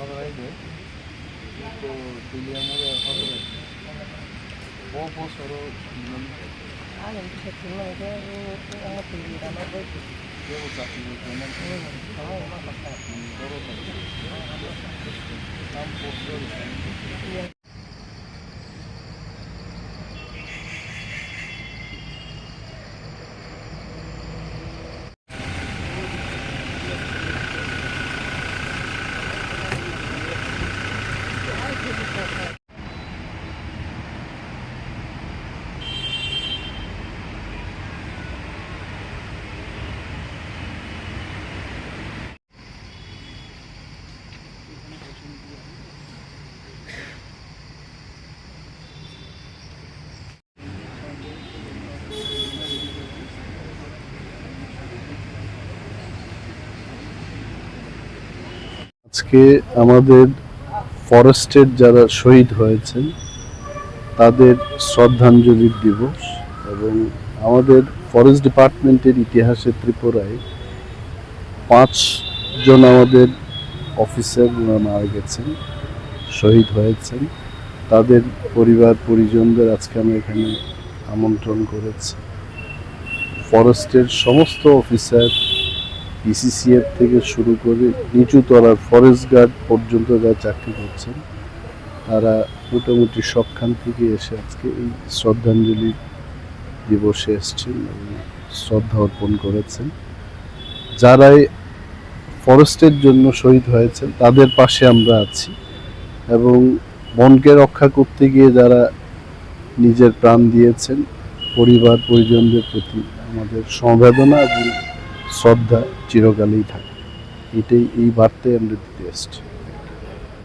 Authorise है तो दुनिया में ऑथराइज वो बहुत सारो 아니 제품은 이제 아마 들리라면 되지. 그리고 같은 경우는 아마 맞다. 걸어서. 땀 보스. আজকে আমাদের ফরেস্টের যারা শহীদ হয়েছেন, তাদের শ্রদ্ধাঞ্জলি দিবস এবং আমাদের ফরেস্ট ডিপার্টমেন্টের ইতিহাসে ত্রিপুরায় পাঁচজন আমাদের অফিসার মারা গেছেন, শহীদ হয়েছেন। তাদের পরিবার, পরিজনদের আজকে আমরা এখানে আমন্ত্রণ করেছি। ফরেস্টের সমস্ত অফিসার পিসিসিএফ থেকে শুরু করে নিচু তলার ফরেস্ট গার্ড পর্যন্ত যারা চাকরি করছেন, তারা মোটামুটি সবখান থেকে এসে আজকে এই শ্রদ্ধাঞ্জলি দিবসে এসছেন এবং শ্রদ্ধা অর্পণ করেছেন। যারাই ফরেস্টের জন্য শহীদ হয়েছেন, তাদের পাশে আমরা আছি এবং বনকে রক্ষা করতে গিয়ে যারা নিজের প্রাণ দিয়েছেন, পরিবার, পরিজনদের প্রতি আমাদের সমবেদনা এবং শ্রদ্ধা চিরকালেই থাকে। এটাই এই বার্তায় আমরা দিতে এসছি।